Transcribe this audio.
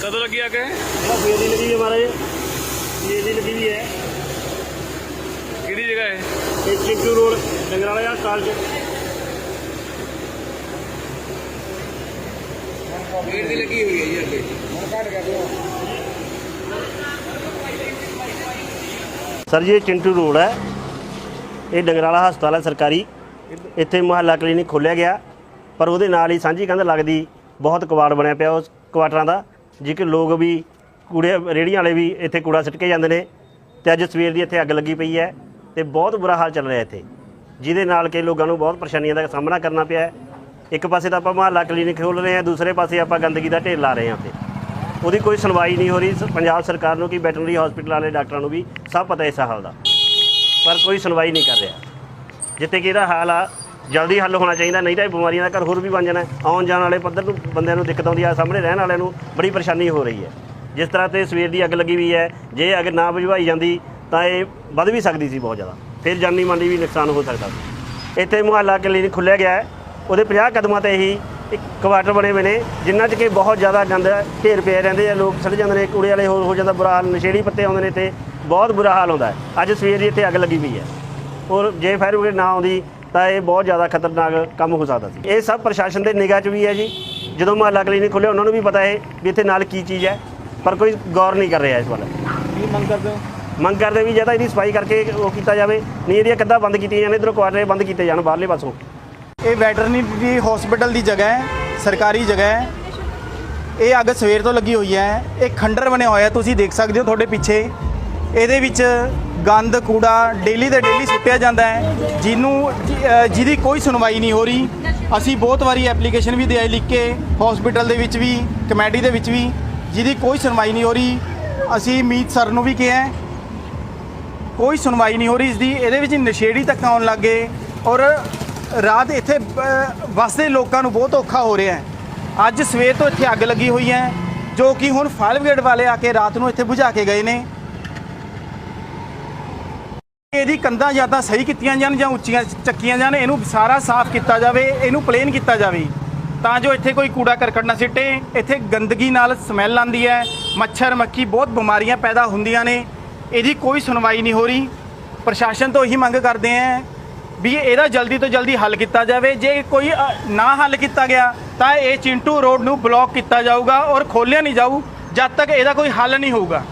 ਕਦੋਂ ਲੱਗੀ ਆ ਕੇ? ਸਵੇਰ ਦੀ ਲੱਗੀ ਹੈ ਮਹਾਰਾਜ। ਸਵੇਰ ਦੀ ਲੱਗੀ ਵੀ ਹੈ। ਕਿਹੜੀ ਜਗ੍ਹਾ ਹੈ? ਇਹ ਚਿੰਟੂ ਰੋਡ ਡੰਗਰਾਲਾ ਹਸਪਤਾਲ ਚ। ਸਵੇਰ ਦੀ ਲੱਗੀ ਹੋਈ ਹੈ ਜੀ ਅੱਗੇ। ਹੁਣ ਕੱਢ ਕੇ ਸਰ ਜੀ ਇਹ ਚਿੰਟੂ ਰੋਡ ਹੈ। ਇਹ ਡੰਗਰਾਲਾ ਹਸਪਤਾਲ ਹੈ ਸਰਕਾਰੀ। ਇੱਥੇ ਮੁਹੱਲਾ ਕਲੀਨਿਕ ਖੋਲ੍ਹਿਆ ਗਿਆ। ਪਰ ਉਹਦੇ ਨਾਲ ਹੀ ਸਾਂਝੀ ਕੰਧ ਲੱਗਦੀ ਬਹੁਤ ਕਵਾੜ ਬਣਿਆ ਪਿਆ ਉਸ ਕੁਆਟਰਾਂ ਦਾ ਜੀ ਕਿ ਲੋਕ ਵੀ ਕੂੜੇ, ਰੇੜੀਆਂ ਵਾਲੇ ਵੀ ਇੱਥੇ ਕੂੜਾ ਸਿੱਟ ਕੇ ਜਾਂਦੇ ਨੇ ਤੇ ਅੱਜ ਸਵੇਰ ਦੀ ਇੱਥੇ ਅੱਗ ਲੱਗੀ ਪਈ ਹੈ ਤੇ ਬਹੁਤ ਬੁਰਾ ਹਾਲ ਚੱਲ ਰਿਹਾ ਇੱਥੇ, ਜਿਹਦੇ ਨਾਲ ਕਿ ਲੋਕਾਂ ਨੂੰ ਬਹੁਤ ਪਰੇਸ਼ਾਨੀਆਂ ਦਾ ਸਾਹਮਣਾ ਕਰਨਾ ਪਿਆ ਇੱਕ ਪਾਸੇ ਤਾਂ ਆਪਾਂ ਮੁਹੱਲਾ ਕਲੀਨਿਕ ਖੋਲ੍ਹ ਰਹੇ ਹਾਂ, ਦੂਸਰੇ ਪਾਸੇ ਆਪਾਂ ਗੰਦਗੀ ਦਾ ਢੇਰ ਲਾ ਰਹੇ ਹਾਂ ਇੱਥੇ। ਉਹਦੀ ਕੋਈ ਸੁਣਵਾਈ ਨਹੀਂ ਹੋ ਰਹੀ ਸ- ਪੰਜਾਬ ਸਰਕਾਰ ਨੂੰ ਕਿ ਵੈਟਰਨਰੀ ਹਸਪੀਟਲ ਵਾਲੇ ਡਾਕਟਰਾਂ ਨੂੰ ਵੀ ਸਭ ਪਤਾ ਇਸ ਹਾਲ ਦਾ। ਪਰ ਕੋਈ ਸੁਣਵਾਈ ਨਹੀਂ ਕਰ ਰਿਹਾ। ਜਿੱਥੇ ਕਿ ਇਹਦਾ ਹਾਲ ਆ, ਜਲਦੀ ਹੱਲ ਹੋਣਾ ਚਾਹੀਦਾ, ਨਹੀਂ ਤਾਂ ਇਹ ਬਿਮਾਰੀਆਂ ਦਾ ਘਰ ਹੋਰ ਵੀ ਬਣ ਜਾਣਾ। ਆਉਣ ਜਾਣ ਵਾਲੇ ਪੱਧਰ ਨੂੰ ਬੰਦਿਆਂ ਨੂੰ ਦਿੱਕਤ ਆਉਂਦੀ ਆ, ਸਾਹਮਣੇ ਰਹਿਣ ਵਾਲਿਆਂ ਨੂੰ ਬੜੀ ਪਰੇਸ਼ਾਨੀ ਹੋ ਰਹੀ ਹੈ। ਜਿਸ ਤਰ੍ਹਾਂ ਤੇ ਸਵੇਰ ਦੀ ਅੱਗ ਲੱਗੀ ਵੀ ਹੈ, ਜੇ ਅੱਗ ਨਾ ਬੁਝਵਾਈ ਜਾਂਦੀ, ਤਾਂ ਇਹ ਵੱਧ ਵੀ ਸਕਦੀ ਸੀ ਬਹੁਤ ਜ਼ਿਆਦਾ। ਫਿਰ ਜਾਨੀ ਮਾਲੀ ਵੀ ਨੁਕਸਾਨ ਹੋ ਸਕਦਾ ਸੀ। ਇੱਥੇ ਮੁਹੱਲਾ ਕਲੀਨਿਕ ਖੁੱਲ੍ਹਿਆ ਗਿਆ ਉਹਦੇ 50 ਕਦਮਾਂ ਤੇ ਹੀ ਇੱਕ ਕੁਆਟਰ ਬਣੇ ਹੋਏ ਨੇ ਜਿਨ੍ਹਾਂ 'ਚ ਕਿ ਬਹੁਤ ਜ਼ਿਆਦਾ ਗੰਦ ਢੇਰ ਪਏ ਰਹਿੰਦੇ ਆ ਲੋਕ ਸੜ ਜਾਂਦੇ ਨੇ ਕੂੜੇ ਵਾਲੇ ਹੋ ਹੋ ਜਾਂਦਾ ਬੁਰਾ ਹਾਲ ਨਸ਼ੇੜੀ ਪੱਤੇ ਆਉਂਦੇ ਨੇ ਤੇ ਬਹੁਤ ਬੁਰਾ ਹਾਲ ਹੁੰਦਾ ਹੈ। ਅੱਜ ਸਵੇਰ ਦੀ ਇੱਥੇ ਅੱਗ ਲੱਗੀ ਪਈ ਹੈ। ਔਰ ਜੇ ਫਾਇਰ ਬ੍ਰਿਗੇਡ ਨਾ ਆਉਂਦੀ ਤਾਂ ਇਹ ਬਹੁਤ ਜ਼ਿਆਦਾ ਖਤਰਨਾਕ ਕੰਮ ਹੋ ਸਕਦਾ ਸੀ। ਇਹ ਸਭ ਪ੍ਰਸ਼ਾਸਨ ਦੇ ਨਿਗਾਹ 'ਚ ਵੀ ਹੈ ਜੀ। ਜਦੋਂ ਮੁਹੱਲਾ ਕਲੀਨਿਕ ਖੋਲ੍ਹਿਆ ਉਹਨਾਂ ਨੂੰ ਵੀ ਪਤਾ ਹੈ ਵੀ ਇੱਥੇ ਨਾਲ ਕੀ ਚੀਜ਼ ਹੈ ਪਰ ਕੋਈ ਗੌਰ ਨਹੀਂ ਕਰ ਰਿਹਾ ਇਸ ਵੱਲ। ਕੀ ਮੰਗ ਕਰਦੇ ਹੋ? ਮੰਗ ਕਰਦੇ ਵੀ ਜਾਂ ਤਾਂ ਇਹਦੀ ਸਫ਼ਾਈ ਕਰਕੇ ਉਹ ਕੀਤਾ ਜਾਵੇ ਨਹੀਂ ਇਹਦੀਆਂ ਕੰਧਾਂ ਬੰਦ ਕੀਤੀਆਂ ਜਾਣ ਇਧਰੋਂ ਕੁਆਟਰੇ ਬੰਦ ਕੀਤੇ ਜਾਣ ਬਾਹਰਲੇ ਪਾਸੋਂ। ਇਹ ਵੈਟਰਨਰੀ ਹਸਪੀਟਲ ਦੀ ਜਗ੍ਹਾ ਹੈ, ਸਰਕਾਰੀ ਜਗ੍ਹਾ ਹੈ। ਇਹ ਅੱਗ ਸਵੇਰ ਤੋਂ ਲੱਗੀ ਹੋਈ ਹੈ। ਇਹ ਖੰਡਰ ਬਣਿਆ ਹੋਇਆ ਤੁਸੀਂ ਦੇਖ ਸਕਦੇ ਹੋ ਤੁਹਾਡੇ ਪਿੱਛੇ। ਇਹਦੇ ਵਿੱਚ ਗੰਦ, ਕੂੜਾ ਡੇਲੀ ਦੇ ਡੇਲੀ ਸੁੱਟਿਆ ਜਾਂਦਾ ਹੈ। ਜਿਹਨੂੰ ਜਿਹਦੀ ਕੋਈ ਸੁਣਵਾਈ ਨਹੀਂ ਹੋ ਰਹੀ। ਅਸੀਂ ਬਹੁਤ ਵਾਰੀ ਐਪਲੀਕੇਸ਼ਨ ਵੀ ਦੇ ਲਿਖ ਕੇ ਹਸਪੀਟਲ ਦੇ ਵਿੱਚ ਵੀ ਕਮੇਟੀ ਦੇ ਵਿੱਚ ਵੀ, ਜਿਹਦੀ ਕੋਈ ਸੁਣਵਾਈ ਨਹੀਂ ਹੋ ਰਹੀ। ਅਸੀਂ ਮੀਤ ਸਰ ਨੂੰ ਵੀ ਕਿਹਾ ਕੋਈ ਸੁਣਵਾਈ ਨਹੀਂ ਹੋ ਰਹੀ ਇਸ ਦੀ। ਇਹਦੇ ਵਿੱਚ ਨਸ਼ੇੜੀ ਤੱਕ ਆਉਣ ਲੱਗੇ ਔਰ ਰਾਤ ਇੱਥੇ ਅ, ਵਸਦੇ ਲੋਕਾਂ ਨੂੰ ਬਹੁਤ ਔਖਾ ਹੋ ਰਿਹਾ ਹੈ। ਅੱਜ ਸਵੇਰ ਤੋਂ ਇੱਥੇ ਅੱਗ ਲੱਗੀ ਹੋਈ ਹੈ ਜੋ ਕਿ ਹੁਣ ਫਾਇਰ ਬ੍ਰਿਗੇਡ ਵਾਲੇ ਆ ਕੇ ਰਾਤ ਨੂੰ ਇੱਥੇ ਬੁਝਾ ਕੇ ਗਏ ਨੇ। ਇਹਦੀ ਕੰਧਾਂ ਜਾਂ ਤਾਂ ਸਹੀ ਕੀਤੀਆਂ ਜਾਣ ਜਾਂ ਉੱਚੀਆਂ ਚੱਕੀਆਂ ਜਾਣ ਇਹਨੂੰ ਸਾਰਾ ਸਾਫ਼ ਕੀਤਾ ਜਾਵੇ ਇਹਨੂੰ ਪਲੇਨ ਕੀਤਾ ਜਾਵੇ। ਤਾਂ ਜੋ ਇੱਥੇ ਕੋਈ ਕੂੜਾ ਕਰਕਟ ਨਾ ਸਿੱਟੇ ਇੱਥੇ ਗੰਦਗੀ ਨਾਲ ਸਮੈਲ ਆਉਂਦੀ ਹੈ ਮੱਛਰ ਮੱਖੀ ਬਹੁਤ ਬਿਮਾਰੀਆਂ ਪੈਦਾ ਹੁੰਦੀਆਂ ਨੇ। ਇਹਦੀ ਕੋਈ ਸੁਣਵਾਈ ਨਹੀਂ ਹੋ ਰਹੀ। ਪ੍ਰਸ਼ਾਸਨ ਤੋਂ ਇਹੀ ਮੰਗ ਕਰਦੇ ਆਂ ਵੀ ਇਹਦਾ ਜਲਦੀ ਤੋਂ ਜਲਦੀ ਹੱਲ ਕੀਤਾ ਜਾਵੇ। ਜੇ ਕੋਈ ਨਾ ਹੱਲ ਕੀਤਾ ਗਿਆ, ਤਾਂ ਇਹ ਚਿੰਟੂ ਰੋਡ ਨੂੰ ਬਲੌਕ ਕੀਤਾ ਜਾਊਗਾ ਔਰ ਖੋਲਿਆ ਨਹੀਂ ਜਾਊ, ਜਦ ਤੱਕ ਇਹਦਾ ਕੋਈ ਹੱਲ ਨਹੀਂ ਹੋਊਗਾ।